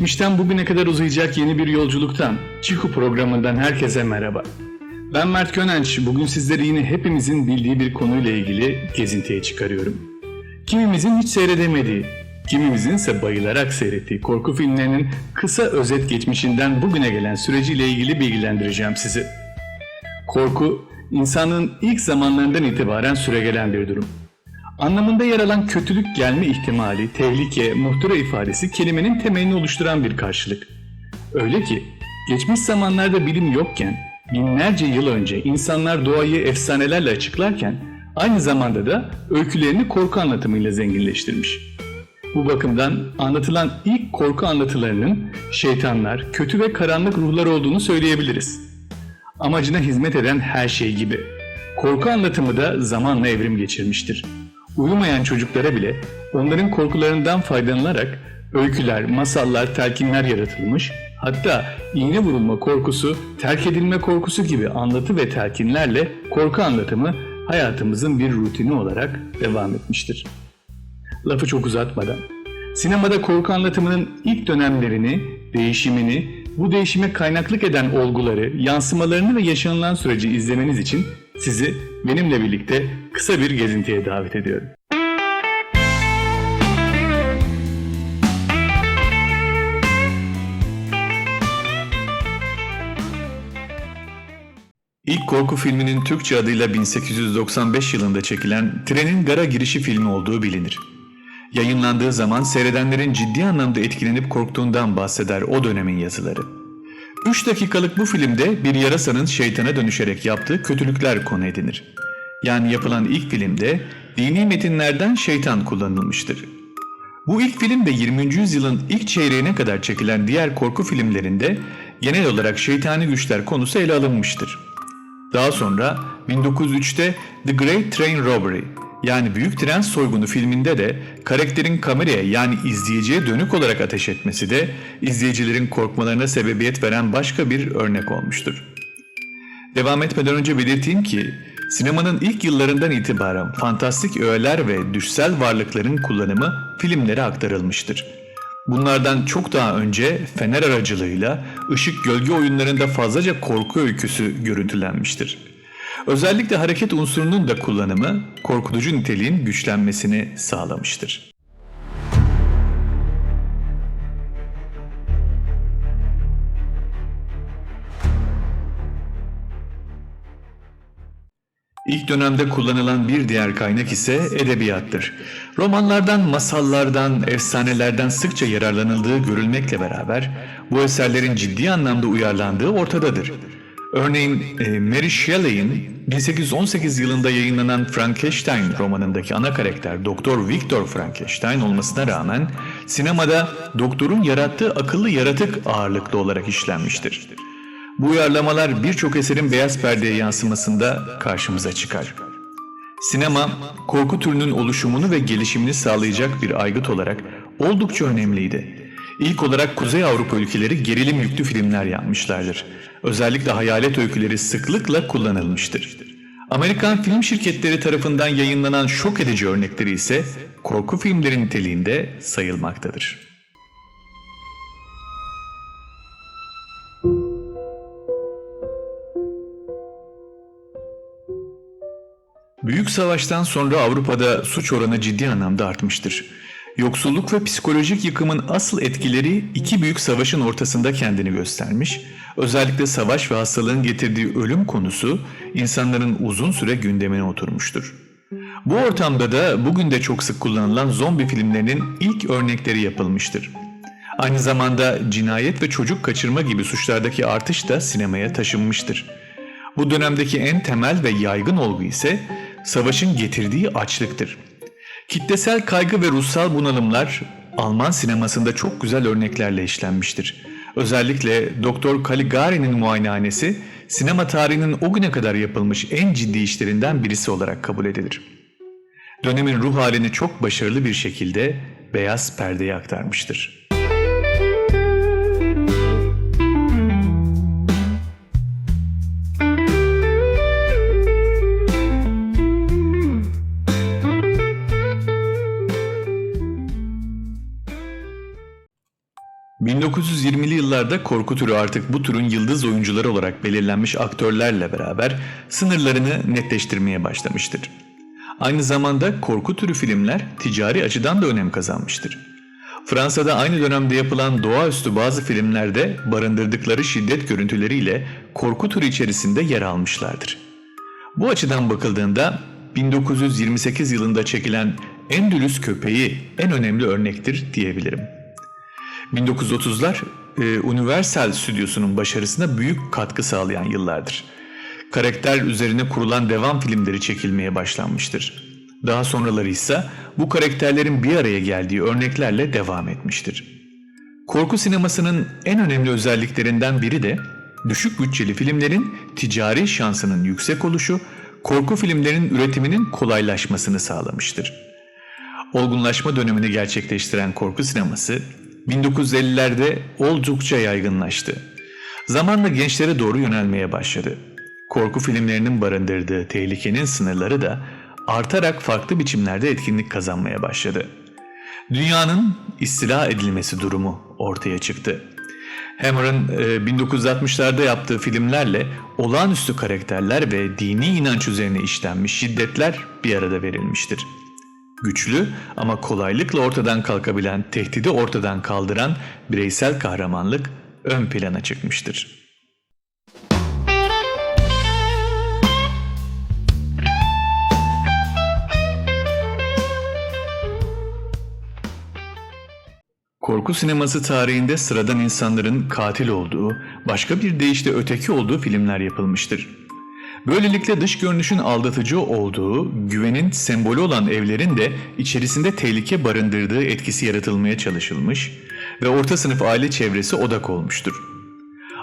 Geçmişten bugüne kadar uzayacak yeni bir yolculuktan, Çiku programından herkese merhaba. Ben Mert Gönenç, bugün sizleri yine hepimizin bildiği bir konuyla ilgili gezintiye çıkarıyorum. Kimimizin hiç seyredemediği, kimimizin ise bayılarak seyrettiği korku filmlerinin kısa özet geçmişinden bugüne gelen süreciyle ilgili bilgilendireceğim sizi. Korku, insanlığın ilk zamanlarından itibaren süregelen bir durum. Anlamında yer alan kötülük gelme ihtimali, tehlike, muhtıra ifadesi kelimenin temelini oluşturan bir karşılık. Öyle ki geçmiş zamanlarda bilim yokken binlerce yıl önce insanlar doğayı efsanelerle açıklarken aynı zamanda da öykülerini korku anlatımıyla zenginleştirmiş. Bu bakımdan anlatılan ilk korku anlatılarının şeytanlar, kötü ve karanlık ruhlar olduğunu söyleyebiliriz. Amacına hizmet eden her şey gibi. Korku anlatımı da zamanla evrim geçirmiştir. Uyumayan çocuklara bile onların korkularından faydalanarak öyküler, masallar, telkinler yaratılmış, hatta iğne vurulma korkusu, terk edilme korkusu gibi anlatı ve telkinlerle korku anlatımı hayatımızın bir rutini olarak devam etmiştir. Lafı çok uzatmadan, sinemada korku anlatımının ilk dönemlerini, değişimini, bu değişime kaynaklık eden olguları, yansımalarını ve yaşanılan süreci izlemeniz için sizi benimle birlikte kısa bir gezintiye davet ediyorum. İlk korku filminin Türkçe adıyla 1895 yılında çekilen Trenin Gara Girişi filmi olduğu bilinir. Yayınlandığı zaman seyredenlerin ciddi anlamda etkilenip korktuğundan bahseder o dönemin yazıları. 3 dakikalık bu filmde bir yarasanın şeytana dönüşerek yaptığı kötülükler konu edinir. Yani yapılan ilk filmde dini metinlerden şeytan kullanılmıştır. Bu ilk film ve 20. yüzyılın ilk çeyreğine kadar çekilen diğer korku filmlerinde genel olarak şeytani güçler konusu ele alınmıştır. Daha sonra 1903'te The Great Train Robbery yani Büyük Tren Soygunu filminde de karakterin kameraya yani izleyiciye dönük olarak ateş etmesi de izleyicilerin korkmalarına sebebiyet veren başka bir örnek olmuştur. Devam etmeden önce belirteyim ki sinemanın ilk yıllarından itibaren fantastik öğeler ve düşsel varlıkların kullanımı filmlere aktarılmıştır. Bunlardan çok daha önce fener aracılığıyla ışık gölge oyunlarında fazlaca korku öyküsü görüntülenmiştir. Özellikle hareket unsurunun da kullanımı korkutucu niteliğin güçlenmesini sağlamıştır. İlk dönemde kullanılan bir diğer kaynak ise edebiyattır. Romanlardan, masallardan, efsanelerden sıkça yararlanıldığı görülmekle beraber bu eserlerin ciddi anlamda uyarlandığı ortadadır. Örneğin e, Mary Shelley'in 1818 yılında yayınlanan Frankenstein romanındaki ana karakter Doktor Victor Frankenstein olmasına rağmen sinemada doktorun yarattığı akıllı yaratık ağırlıklı olarak işlenmiştir. Bu uyarlamalar birçok eserin beyaz perdeye yansımasında karşımıza çıkar. Sinema, korku türünün oluşumunu ve gelişimini sağlayacak bir aygıt olarak oldukça önemliydi. İlk olarak Kuzey Avrupa ülkeleri gerilim yüklü filmler yapmışlardır. Özellikle hayalet öyküleri sıklıkla kullanılmıştır. Amerikan film şirketleri tarafından yayınlanan şok edici örnekleri ise korku filmleri niteliğinde sayılmaktadır. Büyük savaştan sonra Avrupa'da suç oranı ciddi anlamda artmıştır. Yoksulluk ve psikolojik yıkımın asıl etkileri iki büyük savaşın ortasında kendini göstermiş, özellikle savaş ve hastalığın getirdiği ölüm konusu insanların uzun süre gündemine oturmuştur. Bu ortamda da bugün de çok sık kullanılan zombi filmlerinin ilk örnekleri yapılmıştır. Aynı zamanda cinayet ve çocuk kaçırma gibi suçlardaki artış da sinemaya taşınmıştır. Bu dönemdeki en temel ve yaygın olgu ise savaşın getirdiği açlıktır. Kitlesel kaygı ve ruhsal bunalımlar Alman sinemasında çok güzel örneklerle işlenmiştir. Özellikle Doktor Caligari'nin muayenehanesi sinema tarihinin o güne kadar yapılmış en ciddi işlerinden birisi olarak kabul edilir. Dönemin ruh halini çok başarılı bir şekilde beyaz perdeye aktarmıştır. 1920'li yıllarda korku türü artık bu türün yıldız oyuncuları olarak belirlenmiş aktörlerle beraber sınırlarını netleştirmeye başlamıştır. Aynı zamanda korku türü filmler ticari açıdan da önem kazanmıştır. Fransa'da aynı dönemde yapılan doğaüstü bazı filmlerde barındırdıkları şiddet görüntüleriyle korku türü içerisinde yer almışlardır. Bu açıdan bakıldığında 1928 yılında çekilen Endülüs Köpeği en önemli örnektir diyebilirim. 1930'lar e, Universal Stüdyosu'nun başarısına büyük katkı sağlayan yıllardır. Karakter üzerine kurulan devam filmleri çekilmeye başlanmıştır. Daha sonraları ise bu karakterlerin bir araya geldiği örneklerle devam etmiştir. Korku sinemasının en önemli özelliklerinden biri de düşük bütçeli filmlerin ticari şansının yüksek oluşu, korku filmlerinin üretiminin kolaylaşmasını sağlamıştır. Olgunlaşma dönemini gerçekleştiren korku sineması 1950'lerde oldukça yaygınlaştı. Zamanla gençlere doğru yönelmeye başladı. Korku filmlerinin barındırdığı tehlikenin sınırları da artarak farklı biçimlerde etkinlik kazanmaya başladı. Dünyanın istila edilmesi durumu ortaya çıktı. Hammer'ın 1960'larda yaptığı filmlerle olağanüstü karakterler ve dini inanç üzerine işlenmiş şiddetler bir arada verilmiştir. Güçlü ama kolaylıkla ortadan kalkabilen tehdidi ortadan kaldıran bireysel kahramanlık ön plana çıkmıştır. Korku sineması tarihinde sıradan insanların katil olduğu, başka bir deyişle öteki olduğu filmler yapılmıştır. Böylelikle dış görünüşün aldatıcı olduğu, güvenin sembolü olan evlerin de içerisinde tehlike barındırdığı etkisi yaratılmaya çalışılmış ve orta sınıf aile çevresi odak olmuştur.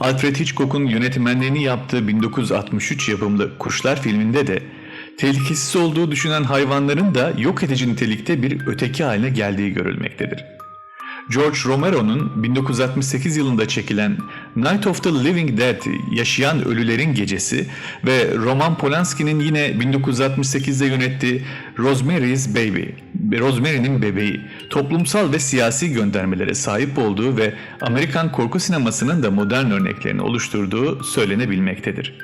Alfred Hitchcock'un yönetmenliğini yaptığı 1963 yapımlı Kuşlar filminde de tehlikesiz olduğu düşünen hayvanların da yok edici nitelikte bir öteki haline geldiği görülmektedir. George Romero'nun 1968 yılında çekilen Night of the Living Dead Yaşayan Ölülerin Gecesi ve Roman Polanski'nin yine 1968'de yönettiği Rosemary's Baby, Rosemary'nin Bebeği toplumsal ve siyasi göndermelere sahip olduğu ve Amerikan korku sinemasının da modern örneklerini oluşturduğu söylenebilmektedir.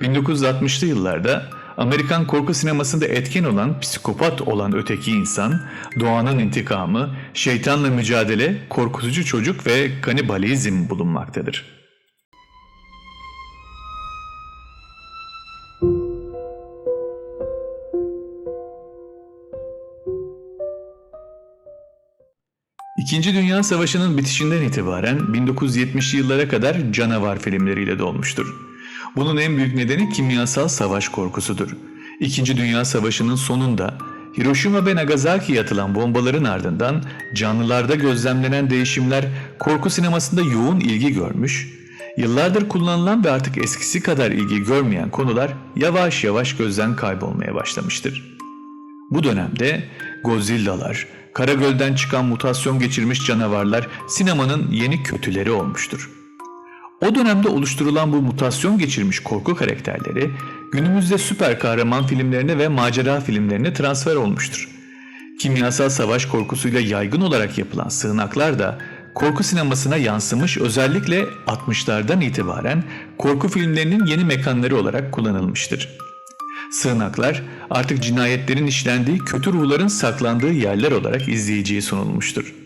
1960'lı yıllarda Amerikan korku sinemasında etken olan psikopat olan öteki insan, doğanın intikamı, şeytanla mücadele, korkutucu çocuk ve kanibalizm bulunmaktadır. İkinci Dünya Savaşı'nın bitişinden itibaren 1970'li yıllara kadar canavar filmleriyle dolmuştur. Bunun en büyük nedeni kimyasal savaş korkusudur. İkinci Dünya Savaşı'nın sonunda Hiroşima ve Nagasaki'ye atılan bombaların ardından canlılarda gözlemlenen değişimler korku sinemasında yoğun ilgi görmüş, yıllardır kullanılan ve artık eskisi kadar ilgi görmeyen konular yavaş yavaş gözden kaybolmaya başlamıştır. Bu dönemde Godzilla'lar, Karagöl'den çıkan mutasyon geçirmiş canavarlar sinemanın yeni kötüleri olmuştur. O dönemde oluşturulan bu mutasyon geçirmiş korku karakterleri günümüzde süper kahraman filmlerine ve macera filmlerine transfer olmuştur. Kimyasal savaş korkusuyla yaygın olarak yapılan sığınaklar da korku sinemasına yansımış özellikle 60'lardan itibaren korku filmlerinin yeni mekanları olarak kullanılmıştır. Sığınaklar artık cinayetlerin işlendiği kötü ruhların saklandığı yerler olarak izleyiciye sunulmuştur.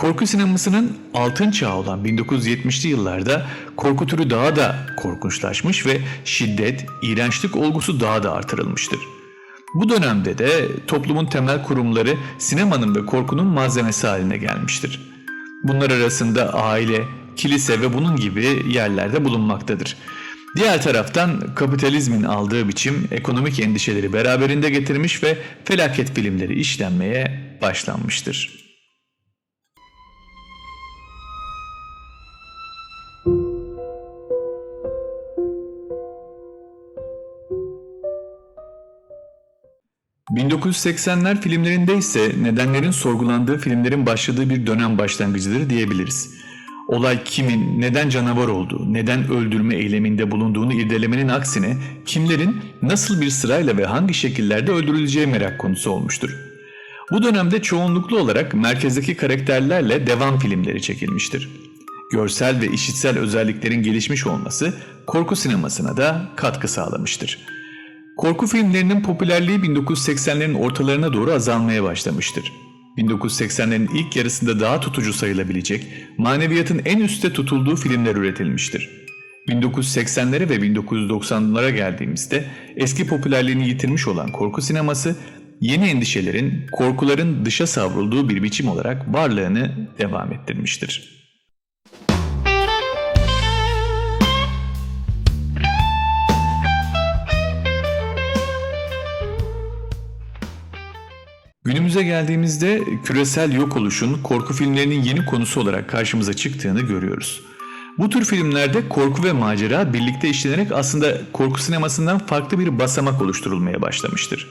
Korku sinemasının altın çağı olan 1970'li yıllarda korku türü daha da korkunçlaşmış ve şiddet, iğrençlik olgusu daha da artırılmıştır. Bu dönemde de toplumun temel kurumları sinemanın ve korkunun malzemesi haline gelmiştir. Bunlar arasında aile, kilise ve bunun gibi yerlerde bulunmaktadır. Diğer taraftan kapitalizmin aldığı biçim ekonomik endişeleri beraberinde getirmiş ve felaket filmleri işlenmeye başlanmıştır. 1980'ler filmlerinde ise nedenlerin sorgulandığı filmlerin başladığı bir dönem başlangıcıdır diyebiliriz. Olay kimin, neden canavar olduğu, neden öldürme eyleminde bulunduğunu irdelemenin aksine kimlerin nasıl bir sırayla ve hangi şekillerde öldürüleceği merak konusu olmuştur. Bu dönemde çoğunluklu olarak merkezdeki karakterlerle devam filmleri çekilmiştir. Görsel ve işitsel özelliklerin gelişmiş olması korku sinemasına da katkı sağlamıştır. Korku filmlerinin popülerliği 1980'lerin ortalarına doğru azalmaya başlamıştır. 1980'lerin ilk yarısında daha tutucu sayılabilecek, maneviyatın en üstte tutulduğu filmler üretilmiştir. 1980'lere ve 1990'lara geldiğimizde eski popülerliğini yitirmiş olan korku sineması, yeni endişelerin, korkuların dışa savrulduğu bir biçim olarak varlığını devam ettirmiştir. Günümüze geldiğimizde küresel yok oluşun korku filmlerinin yeni konusu olarak karşımıza çıktığını görüyoruz. Bu tür filmlerde korku ve macera birlikte işlenerek aslında korku sinemasından farklı bir basamak oluşturulmaya başlamıştır.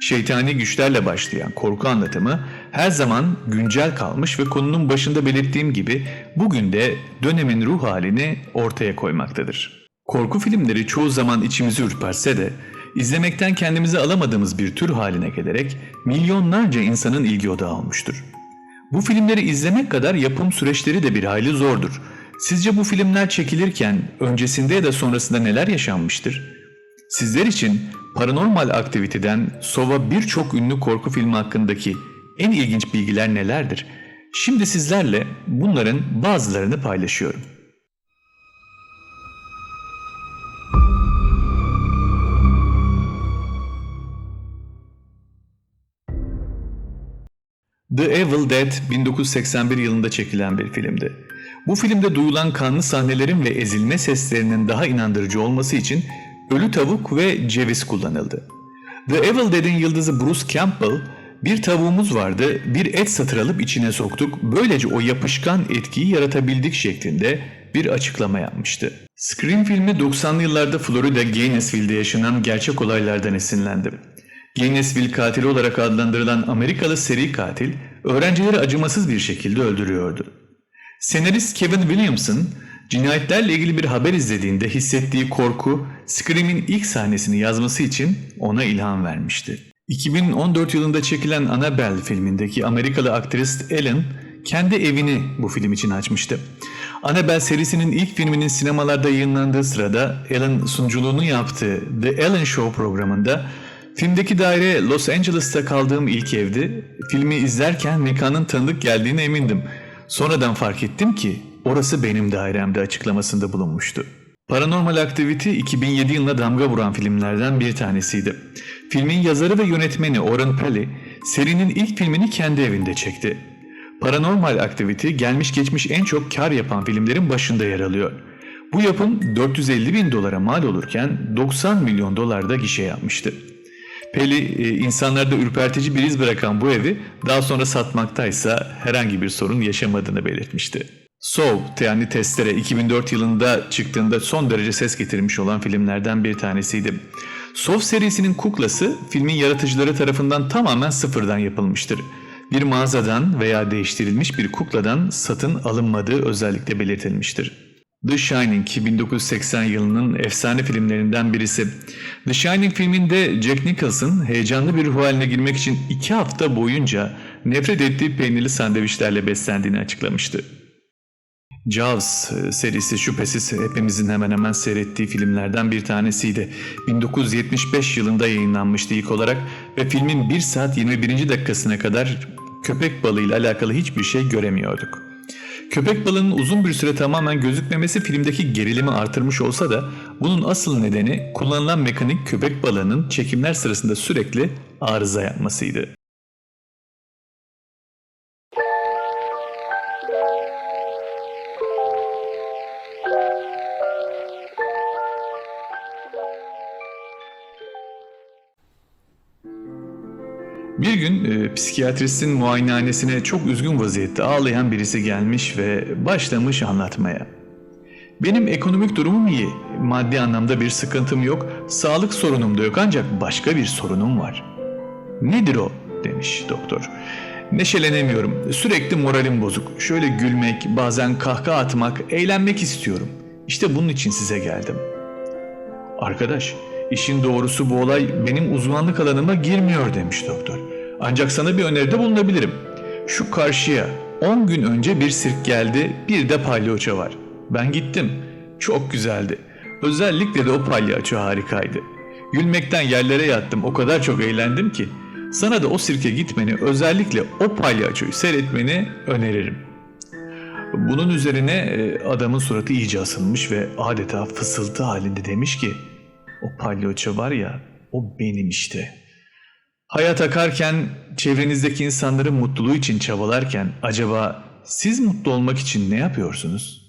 Şeytani güçlerle başlayan korku anlatımı her zaman güncel kalmış ve konunun başında belirttiğim gibi bugün de dönemin ruh halini ortaya koymaktadır. Korku filmleri çoğu zaman içimizi ürperse de izlemekten kendimizi alamadığımız bir tür haline gelerek milyonlarca insanın ilgi odağı olmuştur. Bu filmleri izlemek kadar yapım süreçleri de bir hayli zordur. Sizce bu filmler çekilirken öncesinde ya da sonrasında neler yaşanmıştır? Sizler için paranormal aktiviteden Sova birçok ünlü korku filmi hakkındaki en ilginç bilgiler nelerdir? Şimdi sizlerle bunların bazılarını paylaşıyorum. The Evil Dead 1981 yılında çekilen bir filmdi. Bu filmde duyulan kanlı sahnelerin ve ezilme seslerinin daha inandırıcı olması için ölü tavuk ve ceviz kullanıldı. The Evil Dead'in yıldızı Bruce Campbell, bir tavuğumuz vardı, bir et satır alıp içine soktuk, böylece o yapışkan etkiyi yaratabildik şeklinde bir açıklama yapmıştı. Scream filmi 90'lı yıllarda Florida Gainesville'de yaşanan gerçek olaylardan esinlendi. Gainesville katili olarak adlandırılan Amerikalı seri katil öğrencileri acımasız bir şekilde öldürüyordu. Senarist Kevin Williamson cinayetlerle ilgili bir haber izlediğinde hissettiği korku Scream'in ilk sahnesini yazması için ona ilham vermişti. 2014 yılında çekilen Annabelle filmindeki Amerikalı aktris Ellen kendi evini bu film için açmıştı. Annabelle serisinin ilk filminin sinemalarda yayınlandığı sırada Ellen sunuculuğunu yaptığı The Ellen Show programında Filmdeki daire Los Angeles'ta kaldığım ilk evdi. Filmi izlerken mekanın tanıdık geldiğine emindim. Sonradan fark ettim ki orası benim dairemde açıklamasında bulunmuştu. Paranormal Activity 2007 yılında damga vuran filmlerden bir tanesiydi. Filmin yazarı ve yönetmeni Oren Peli serinin ilk filmini kendi evinde çekti. Paranormal Activity gelmiş geçmiş en çok kar yapan filmlerin başında yer alıyor. Bu yapım 450 bin dolara mal olurken 90 milyon dolarda gişe yapmıştı. Peli e, insanlarda ürpertici bir iz bırakan bu evi daha sonra satmaktaysa herhangi bir sorun yaşamadığını belirtmişti. Soul yani Testere 2004 yılında çıktığında son derece ses getirmiş olan filmlerden bir tanesiydi. Soul serisinin kuklası filmin yaratıcıları tarafından tamamen sıfırdan yapılmıştır. Bir mağazadan veya değiştirilmiş bir kukladan satın alınmadığı özellikle belirtilmiştir. The Shining 1980 yılının efsane filmlerinden birisi. The Shining filminde Jack Nicholson heyecanlı bir ruh haline girmek için iki hafta boyunca nefret ettiği peynirli sandviçlerle beslendiğini açıklamıştı. Jaws e, serisi şüphesiz hepimizin hemen hemen seyrettiği filmlerden bir tanesiydi. 1975 yılında yayınlanmıştı ilk olarak ve filmin 1 saat 21. dakikasına kadar köpek balığıyla alakalı hiçbir şey göremiyorduk. Köpek balığının uzun bir süre tamamen gözükmemesi filmdeki gerilimi artırmış olsa da bunun asıl nedeni kullanılan mekanik köpek balığının çekimler sırasında sürekli arıza yapmasıydı. Bir gün e, psikiyatristin muayenehanesine çok üzgün vaziyette ağlayan birisi gelmiş ve başlamış anlatmaya. Benim ekonomik durumum iyi, maddi anlamda bir sıkıntım yok, sağlık sorunum da yok ancak başka bir sorunum var. Nedir o? demiş doktor. Neşelenemiyorum, sürekli moralim bozuk. Şöyle gülmek, bazen kahkaha atmak, eğlenmek istiyorum. İşte bunun için size geldim. Arkadaş, İşin doğrusu bu olay benim uzmanlık alanıma girmiyor demiş doktor. Ancak sana bir öneride bulunabilirim. Şu karşıya 10 gün önce bir sirk geldi, bir de palyaço var. Ben gittim. Çok güzeldi. Özellikle de o palyaço harikaydı. Gülmekten yerlere yattım. O kadar çok eğlendim ki. Sana da o sirke gitmeni, özellikle o palyaçoyu seyretmeni öneririm. Bunun üzerine e, adamın suratı iyice asılmış ve adeta fısıltı halinde demiş ki o palyaço var ya o benim işte. Hayat akarken çevrenizdeki insanların mutluluğu için çabalarken acaba siz mutlu olmak için ne yapıyorsunuz?